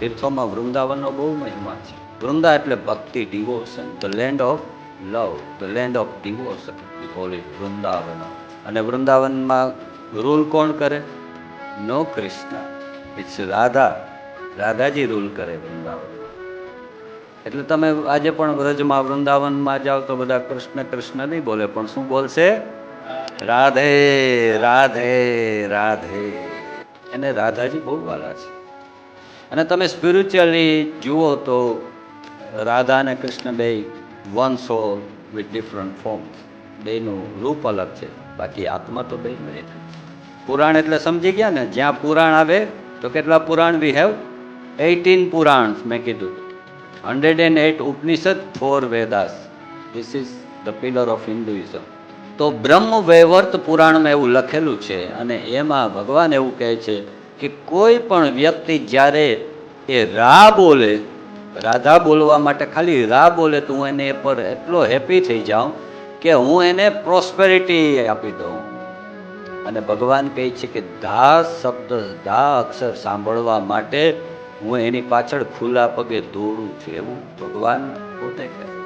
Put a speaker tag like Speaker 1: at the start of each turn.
Speaker 1: તીર્થોમાં વૃંદાવનનો બહુ મહિમા છે. વૃંદા એટલે ભક્તિ devotion the land of love the land of devotion holy Vrindavan. અને વૃંદાવનમાં રૂલ કોણ કરે? No Krishna. It's Radha. Radhaji rule કરે વૃંદાવન. એટલે તમે આજે પણ વ્રજમાં, વૃંદાવનમાં જાઓ તો બધા કૃષ્ણ કૃષ્ણ નહીં બોલે, પણ શું બોલશે? રાધે રાધે રાધે. એને રાધાજી બહુ વાલા છે. અને તમે સ્પિરિચ્યુઅલી જુઓ તો રાધા અને કૃષ્ણ બે one soul with different forms બેનું રૂપ અલગ છે, બાકી આત્મા તો બે એક પુરાણ એટલે સમજી ગયા ને? જ્યાં પુરાણ આવે તો કેટલા પુરાણ? વી હેવ એઇટીન પુરાણ મેં કીધું. Hundred and eight Upanishad four Vedas this is the pillar of Hinduism તો બ્રહ્મ વૈવર્ત પુરાણમાં એવું લખેલું છે અને એમાં ભગવાન એવું કહે છે કે કોઈ પણ વ્યક્તિ જ્યારે એ રા બોલે, રાધા બોલવા માટે ખાલી રા બોલે, તો હું એને એ પર એટલો હેપી થઈ જાઉં કે હું એને પ્રોસ્પેરિટી આપી દઉં. અને ભગવાન કહે છે કે ધા શબ્દ ધા અક્ષર સાંભળવા માટે હું એની પાછળ ખુલ્લા પગે દોડું છું. એવું ભગવાન પોતે કહે.